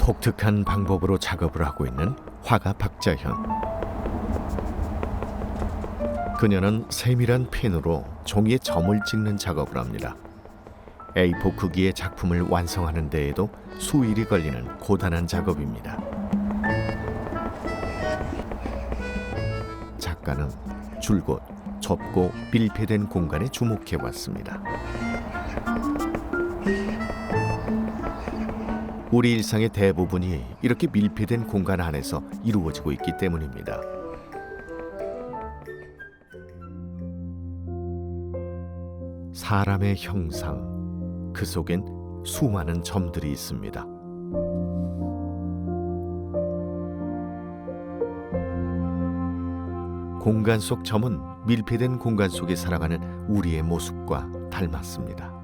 독특한 방법으로 작업을 하고 있는 화가 박자현. 그녀는 세밀한 펜으로 종이에 점을 찍는 작업을 합니다. A4 크기의 작품을 완성하는 데에도 수일이 걸리는 고단한 작업입니다. 작가는 줄곧 좁고 밀폐된 공간에 주목해 왔습니다. 우리 일상의 대부분이 이렇게 밀폐된 공간 안에서 이루어지고 있기 때문입니다. 사람의 형상, 그 속엔 수많은 점들이 있습니다. 공간 속 점은 밀폐된 공간 속에 살아가는 우리의 모습과 닮았습니다.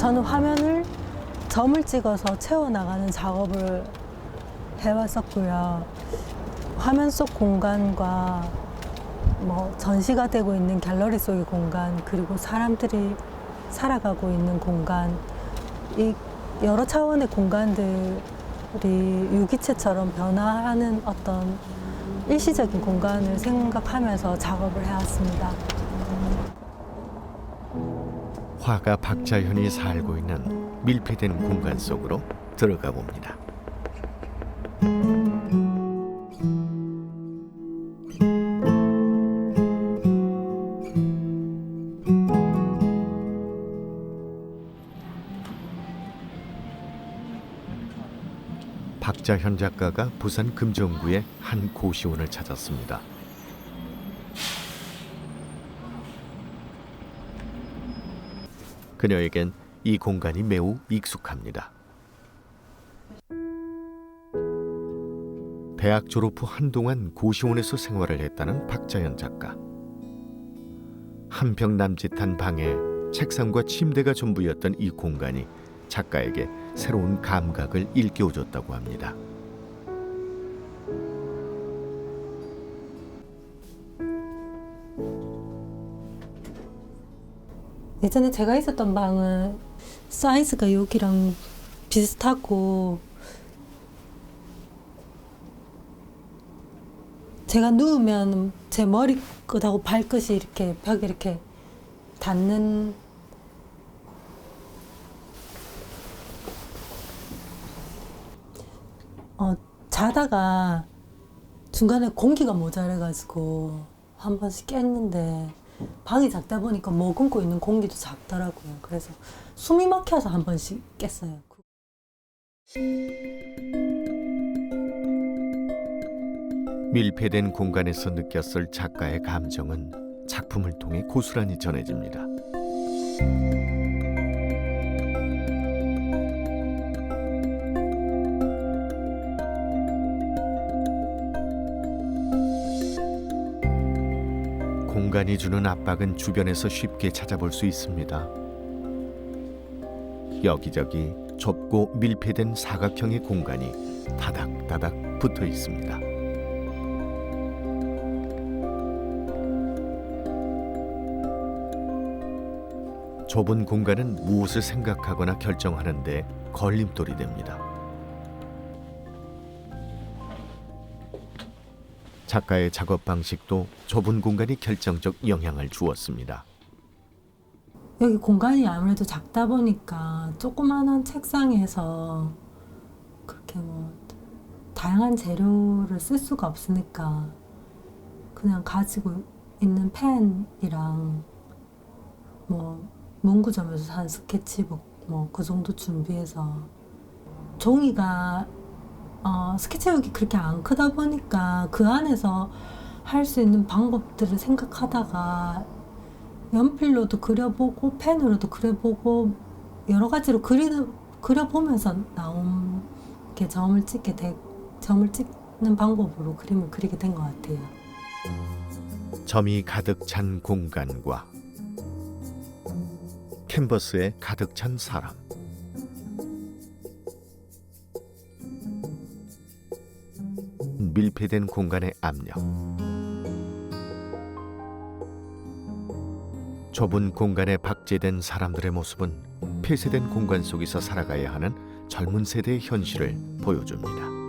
저는 화면을 점을 찍어서 채워나가는 작업을 해왔었고요. 화면 속 공간과 뭐 전시가 되고 있는 갤러리 속의 공간 그리고 사람들이 살아가고 있는 공간 이 여러 차원의 공간들이 유기체처럼 변화하는 어떤 일시적인 공간을 생각하면서 작업을 해왔습니다. 화가 박자현이 살고 있는 밀폐된 공간 속으로 들어가 봅니다. 박자현 작가가 부산 금정구의 한 고시원을 찾았습니다. 그녀에겐 이 공간이 매우 익숙합니다. 대학 졸업 후 한동안 고시원에서 생활을 했다는 박자연 작가. 한평 남짓한 방에 책상과 침대가 전부였던 이 공간이 작가에게 새로운 감각을 일깨워줬다고 합니다. 예전에 제가 있었던 방은 사이즈가 여기랑 비슷하고 제가 누우면 제 머리끝하고 발끝이 이렇게 벽에 이렇게 닿는 어, 자다가 중간에 공기가 모자라가지고 한 번씩 깼는데 방이 작다 보니까 머금고 있는 공기도 작더라고요. 그래서 숨이 막혀서 한 번씩 깼어요. 밀폐된 공간에서 느꼈을 작가의 감정은 작품을 통해 고스란히 전해집니다. 공간이 주는 압박은 주변에서 쉽게 찾아볼 수 있습니다. 여기저기 좁고 밀폐된 사각형의 공간이 다닥다닥 붙어 있습니다. 좁은 공간은 무엇을 생각하거나 결정하는데 걸림돌이 됩니다. 작가의 작업 방식도 좁은 공간이 결정적 영향을 주었습니다. 여기 공간이 아무래도 작다 보니까 조그마한 책상에서 그렇게 뭐 다양한 재료를 쓸 수가 없으니까 그냥 가지고 있는 펜이랑 뭐 문구점에서 산 스케치북 뭐 그 정도 준비해서 종이가 어, 스케치북이 그렇게 안 크다 보니까 그 안에서 할 수 있는 방법들을 생각하다가 연필로도 그려보고 펜으로도 그려보고 여러 가지로 그리는 그려보면서 나온 게 점을 찍게 돼 점을 찍는 방법으로 그림을 그리게 된 것 같아요. 점이 가득 찬 공간과 캔버스에 가득 찬 사람. 밀폐된 공간의 압력. 좁은 공간에 박제된 사람들의 모습은 폐쇄된 공간 속에서 살아가야 하는 젊은 세대의 현실을 보여줍니다.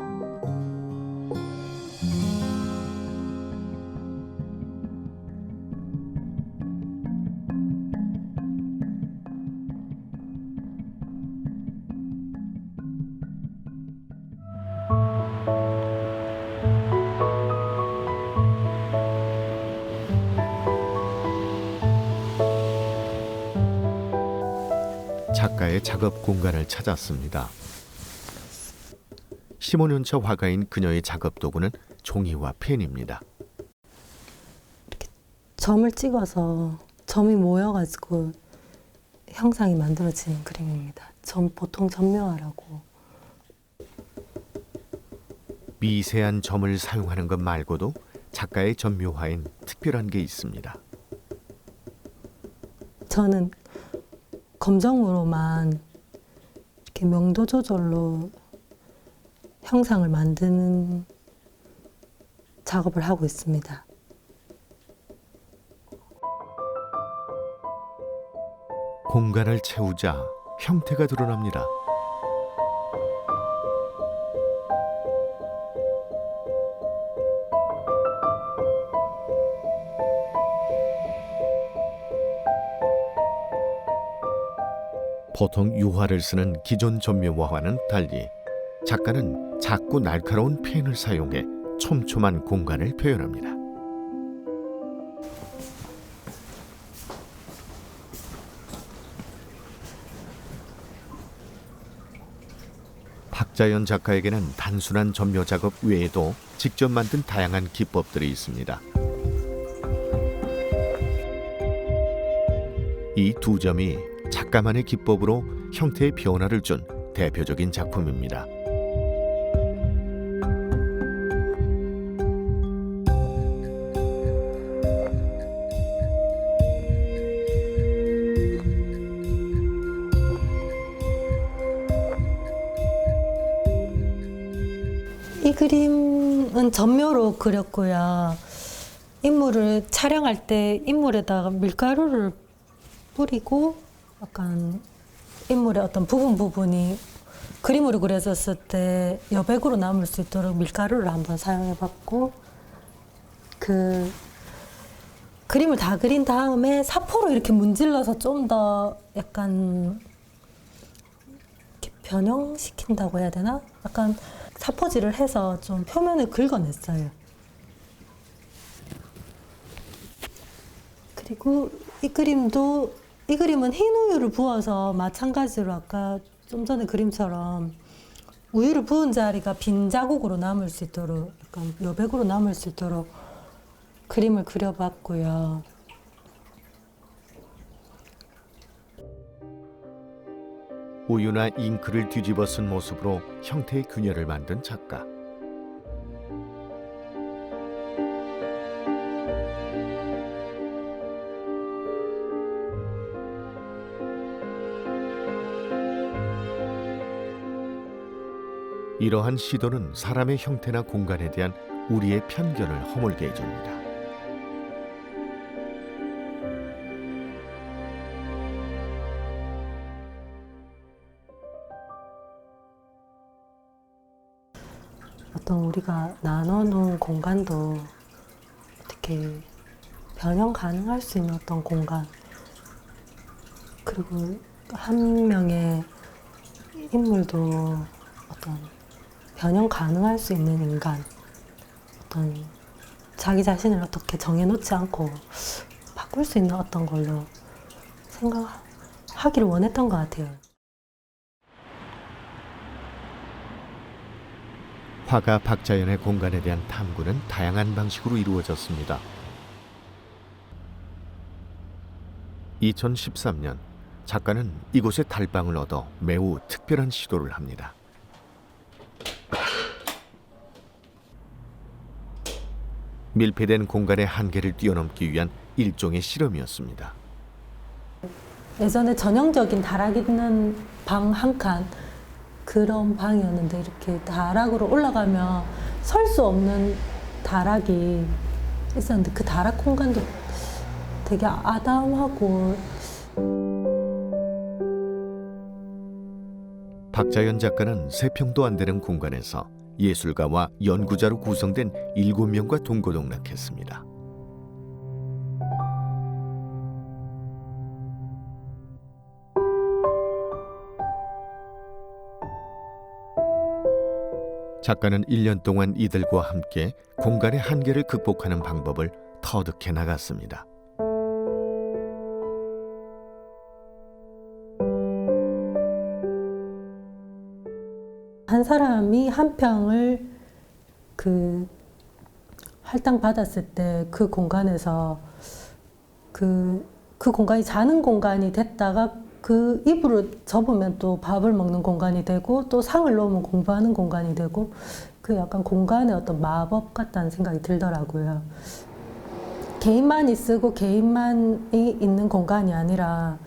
작업 공간을 찾았습니다. 15년차 화가인 그녀의 작업 도구는 종이와 펜입니다. 점을 찍어서 점이 모여가지고 형상이 만들어지는 그림입니다. 점 보통 점묘화라고. 미세한 점을 사용하는 것 말고도 작가의 점묘화엔 특별한 게 있습니다. 저는 검정으로만 이렇게 명도 조절로 형상을 만드는 작업을 하고 있습니다. 공간을 채우자 형태가 드러납니다. 보통 유화를 쓰는 기존 점묘화와는 달리 작가는 작고 날카로운 펜을 사용해 촘촘한 공간을 표현합니다. 박자연 작가에게는 단순한 점묘 작업 외에도 직접 만든 다양한 기법들이 있습니다. 이 두 점이 작가만의 기법으로 형태의 변화를 준 대표적인 작품입니다. 이 그림은 점묘로 그렸고요. 인물을 촬영할 때 인물에다가 밀가루를 뿌리고 약간 인물의 어떤 부분 부분이 그림으로 그려졌을 때 여백으로 남을 수 있도록 밀가루를 한번 사용해봤고 그 그림을 다 그린 다음에 사포로 이렇게 문질러서 좀 더 약간 변형시킨다고 해야 되나? 약간 사포질을 해서 좀 표면을 긁어냈어요. 그리고 이 그림도 이 그림은 흰 우유를 부어서 마찬가지로 아까 좀 전에 그림처럼 우유를 부은 자리가 빈 자국으로 남을 수 있도록 약간 여백으로 남을 수 있도록 그림을 그려봤고요. 우유나 잉크를 뒤집어 쓴 모습으로 형태의 균열을 만든 작가. 이러한 시도는 사람의 형태나 공간에 대한 우리의 편견을 허물게 해줍니다. 어떤 우리가 나눠놓은 공간도 어떻게 변형 가능할 수 있는 어떤 공간 그리고 한 명의 인물도 어떤 변형 가능할 수 있는 인간 어떤 자기 자신을 어떻게 정해놓지 않고 바꿀 수 있는 어떤 걸로 생각하기를 원했던 것 같아요. 화가 박자연의 공간에 대한 탐구는 다양한 방식으로 이루어졌습니다. 2013년 작가는 이곳에 달방을 얻어 매우 특별한 시도를 합니다. 밀폐된 공간의 한계를 뛰어넘기 위한 일종의 실험이었습니다. 예전에 전형적인 다락 있는 방 한 칸 그런 방이었는데 이렇게 다락으로 올라가면 설 수 없는 다락이 있었는데 그 다락 공간도 되게 아담하고 박자연 작가는 세 평도 안 되는 공간에서 예술가와 연구자로 구성된 일곱 명과 동고동락했습니다. 작가는 1년 동안 이들과 함께 공간의 한계를 극복하는 방법을 터득해 나갔습니다. 한 사람이 한 평을 그 할당 받았을 때 그 공간에서 그, 그 공간이 자는 공간이 됐다가 그 이불을 접으면 또 밥을 먹는 공간이 되고 또 상을 놓으면 공부하는 공간이 되고 그 약간 공간의 어떤 마법 같다는 생각이 들더라고요. 개인만이 쓰고 개인만이 있는 공간이 아니라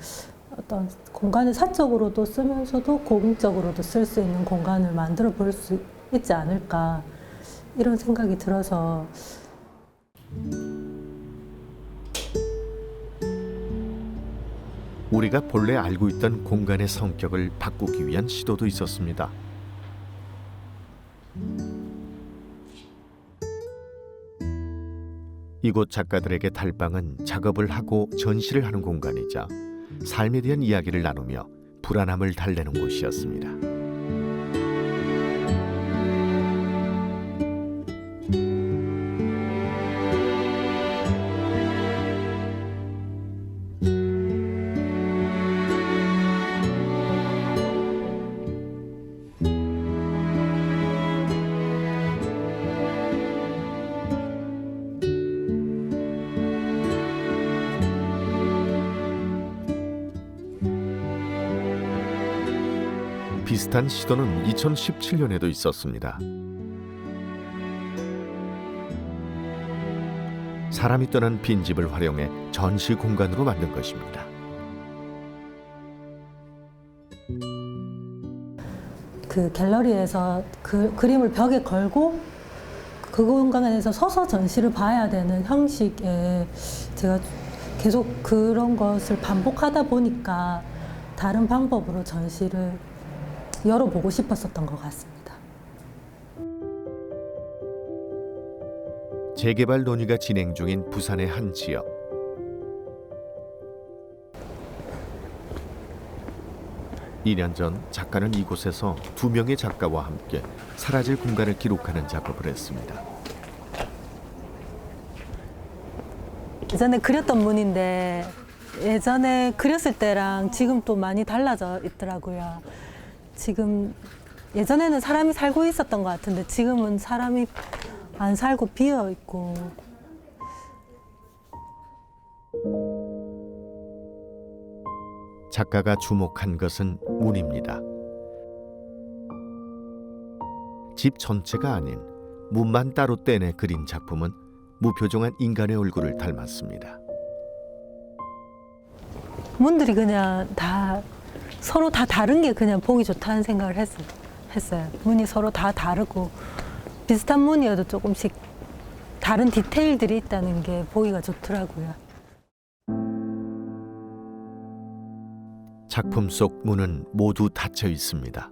어떤 공간을 사적으로도 쓰면서도 공적으로도 쓸 수 있는 공간을 만들어 볼 수 있지 않을까 이런 생각이 들어서 우리가 본래 알고 있던 공간의 성격을 바꾸기 위한 시도도 있었습니다. 이곳 작가들에게 달방은 작업을 하고 전시를 하는 공간이자 삶에 대한 이야기를 나누며 불안함을 달래는 곳이었습니다. 비슷한 시도는 2017년에도 있었습니다. 사람이 떠난 빈집을 활용해 전시 공간으로 만든 것입니다. 그 갤러리에서 그 그림을 벽에 걸고 그 공간에서 서서 전시를 봐야 되는 형식에 제가 계속 그런 것을 반복하다 보니까 다른 방법으로 전시를 열어보고 싶었었던 것 같습니다. 재개발 논의가 진행 중인 부산의 한 지역. 이 년 전 작가는 이곳에서 두 명의 작가와 함께 사라질 공간을 기록하는 작업을 했습니다. 예전에 그렸던 문인데 예전에 그렸을 때랑 지금 또 많이 달라져 있더라고요. 지금 예전에는 사람이 살고 있었던 것 같은데 지금은 사람이 안 살고 비어 있고 작가가 주목한 것은 문입니다. 집 전체가 아닌 문만 따로 떼내 그린 작품은 무표정한 인간의 얼굴을 닮았습니다. 문들이 그냥 다 서로 다 다른 게 그냥 보기 좋다는 생각을 했, 했어요. 문이 서로 다 다르고 비슷한 문이어도 조금씩 다른 디테일들이 있다는 게 보기가 좋더라고요. 작품 속 문은 모두 닫혀 있습니다.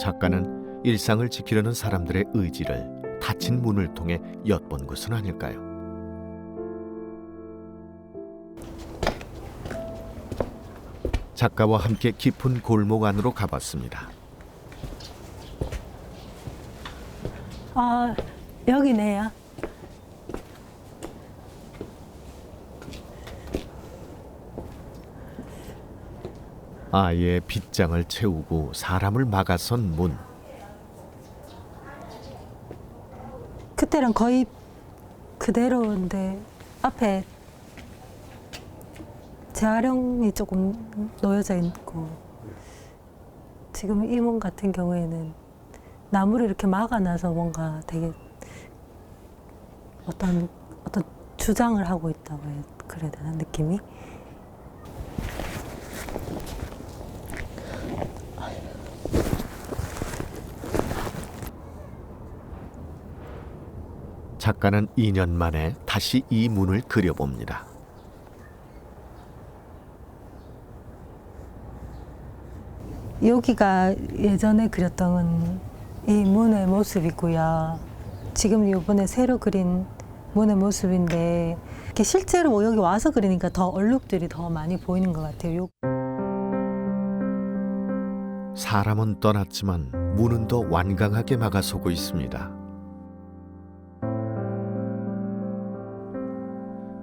작가는 일상을 지키려는 사람들의 의지를 닫힌 문을 통해 엿본 것은 아닐까요? 작가와 함께 깊은 골목 안으로 가봤습니다. 아, 여기네요. 아예 빗장을 채우고 사람을 막아선 문. 그때랑 거의 그대로인데 앞에 재활용이 조금 놓여져 있고 지금 이문 같은 경우에는 나무를 이렇게 막아놔서 뭔가 되게 어떤 어떤 주장을 하고 있다고 해야 그래야 되나 느낌이 작가는 2년 만에 다시 이 문을 그려봅니다. 여기가 예전에 그렸던 이 문의 모습이고요. 지금 이번에 새로 그린 문의 모습인데 실제로 여기 와서 그리니까 더 얼룩들이 더 많이 보이는 것 같아요. 요- 사람은 떠났지만 문은 더 완강하게 막아서고 있습니다.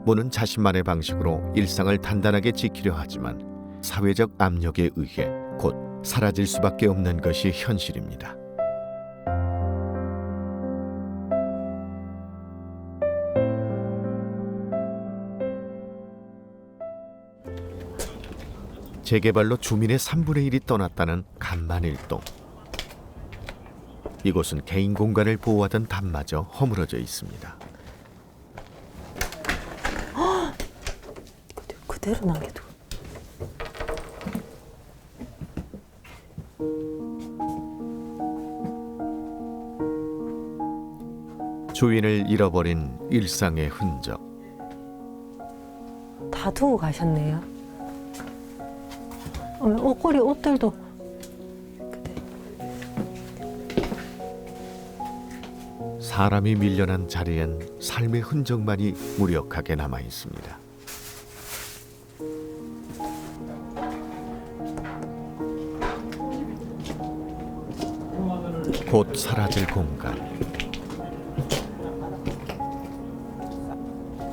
문은 자신만의 방식으로 일상을 단단하게 지키려 하지만 사회적 압력에 의해 곧 사라질 수밖에 없는 것이 현실입니다. 재개발로 주민의 3분의 1이 떠났다는 간만일동. 이곳은 개인 공간을 보호하던 담마저 허물어져 있습니다. 그대로 남겨두고. 주인을 잃어버린 일상의 흔적. 다 두고 가셨네요. 어, 옷걸이 옷들도 그대. 사람이 밀려난 자리엔 삶의 흔적만이 무력하게 남아 있습니다. 곧 사라질 공간.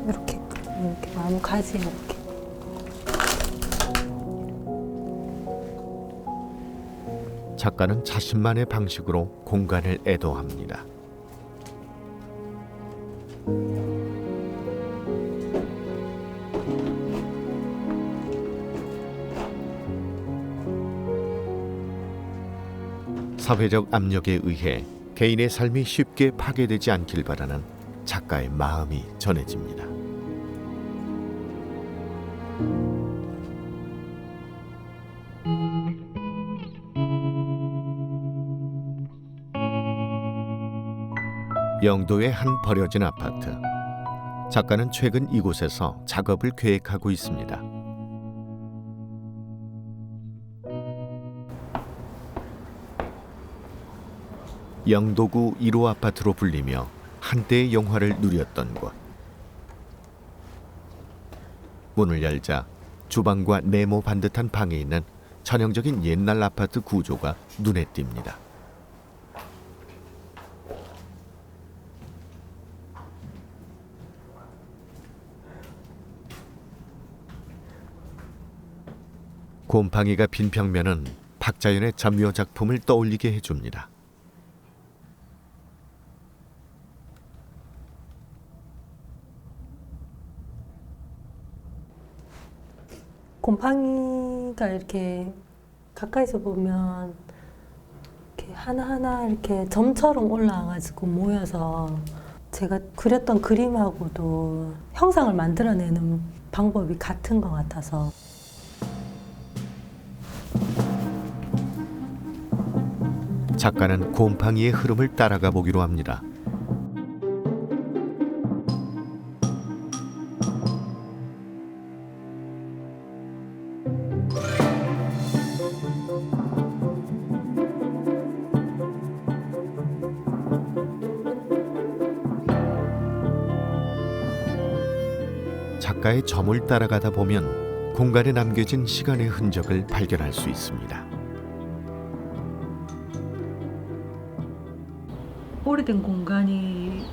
이렇게 이렇게 마음가짐 이렇게. 작가는 자신만의 방식으로 공간을 애도합니다. 사회적 압력에 의해 개인의 삶이 쉽게 파괴되지 않길 바라는 작가의 마음이 전해집니다. 영도의 한 버려진 아파트. 작가는 최근 이곳에서 작업을 계획하고 있습니다. 영도구 1호 아파트로 불리며 한때의 영화를 누렸던 곳. 문을 열자 주방과 네모 반듯한 방에 있는 전형적인 옛날 아파트 구조가 눈에 띕니다. 곰팡이가 빈 벽면은 박자연의 점묘 작품을 떠올리게 해줍니다. 곰팡이가 이렇게 가까이서 보면 이렇게 하나하나 이렇게 점처럼 올라와가지고 모여서 제가 그렸던 그림하고도 형상을 만들어내는 방법이 같은 것 같아서 작가는 곰팡이의 흐름을 따라가 보기로 합니다. 작가의 점을 따라가다 보면 공간에 남겨진 시간의 흔적을 발견할 수 있습니다. 오래된 공간이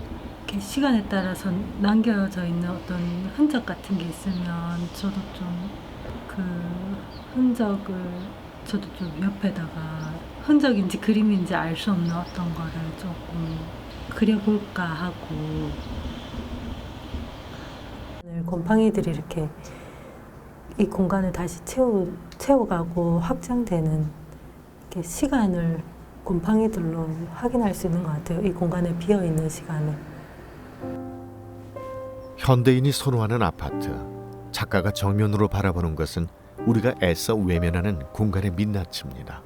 이렇게 시간에 따라서 남겨져 있는 어떤 흔적 같은 게 있으면 저도 좀 그 흔적을 저도 좀 옆에다가 흔적인지 그림인지 알 수 없는 어떤 거를 조금 그려볼까 하고 곰팡이들이 이렇게 이 공간을 다시 채워 채워가고 확장되는 시간을 곰팡이들로 확인할 수 있는 것 같아요. 이 공간에 비어 있는 시간을. 현대인이 선호하는 아파트. 작가가 정면으로 바라보는 것은 우리가 애써 외면하는 공간의 민낯입니다.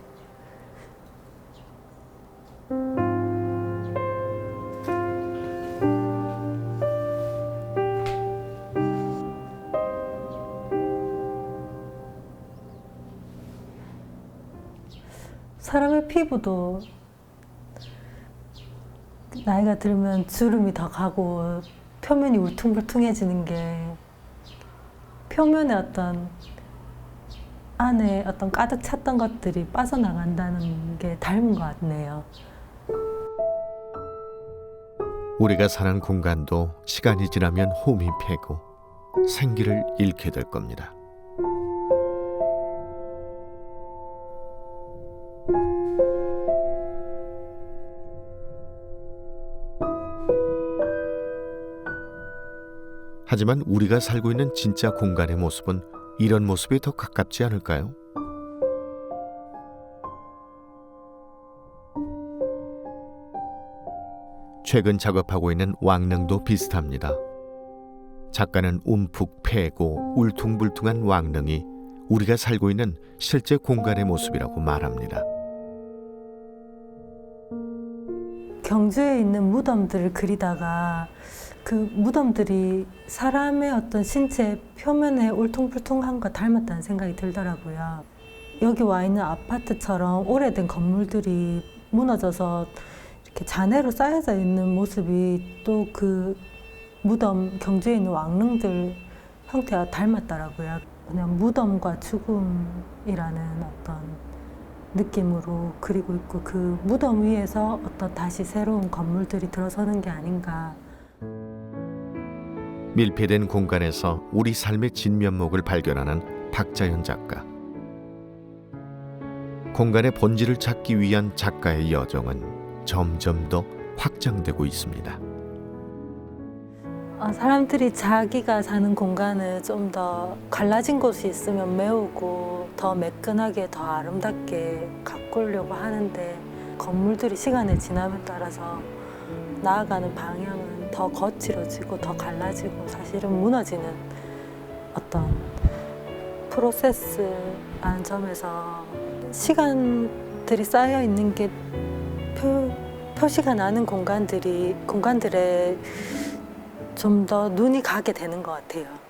피부도 나이가 들면 주름이 더 가고 표면이 울퉁불퉁해지는 게 표면에 어떤 안에 어떤 가득 찼던 것들이 빠져나간다는 게 닮은 것 같네요. 우리가 사는 공간도 시간이 지나면 홈이 패고 생기를 잃게 될 겁니다. 하지만 우리가 살고 있는 진짜 공간의 모습은 이런 모습에 더 가깝지 않을까요? 최근 작업하고 있는 왕릉도 비슷합니다. 작가는 움푹 패고 울퉁불퉁한 왕릉이 우리가 살고 있는 실제 공간의 모습이라고 말합니다. 경주에 있는 무덤들을 그리다가 그 무덤들이 사람의 어떤 신체 표면에 울퉁불퉁한과 닮았다는 생각이 들더라고요. 여기 와 있는 아파트처럼 오래된 건물들이 무너져서 이렇게 잔해로 쌓여져 있는 모습이 또 그 무덤 경주에 있는 왕릉들 형태와 닮았더라고요. 그냥 무덤과 죽음이라는 어떤 느낌으로 그리고 있고 그 무덤 위에서 어떤 다시 새로운 건물들이 들어서는 게 아닌가. 밀폐된 공간에서 우리 삶의 진면목을 발견하는 박자연 작가. 공간의 본질을 찾기 위한 작가의 여정은 점점 더 확장되고 있습니다. 어, 사람들이 자기가 사는 공간을 좀 더 갈라진 곳이 있으면 메우고 더 매끈하게 더 아름답게 가꾸려고 하는데 건물들이 시간의 지남에 따라서 나아가는 방향은 더 거칠어지고 더 갈라지고 사실은 무너지는 어떤 프로세스라는 점에서 시간들이 쌓여 있는 게 표, 표시가 나는 공간들이 공간들에 좀 더 눈이 가게 되는 것 같아요.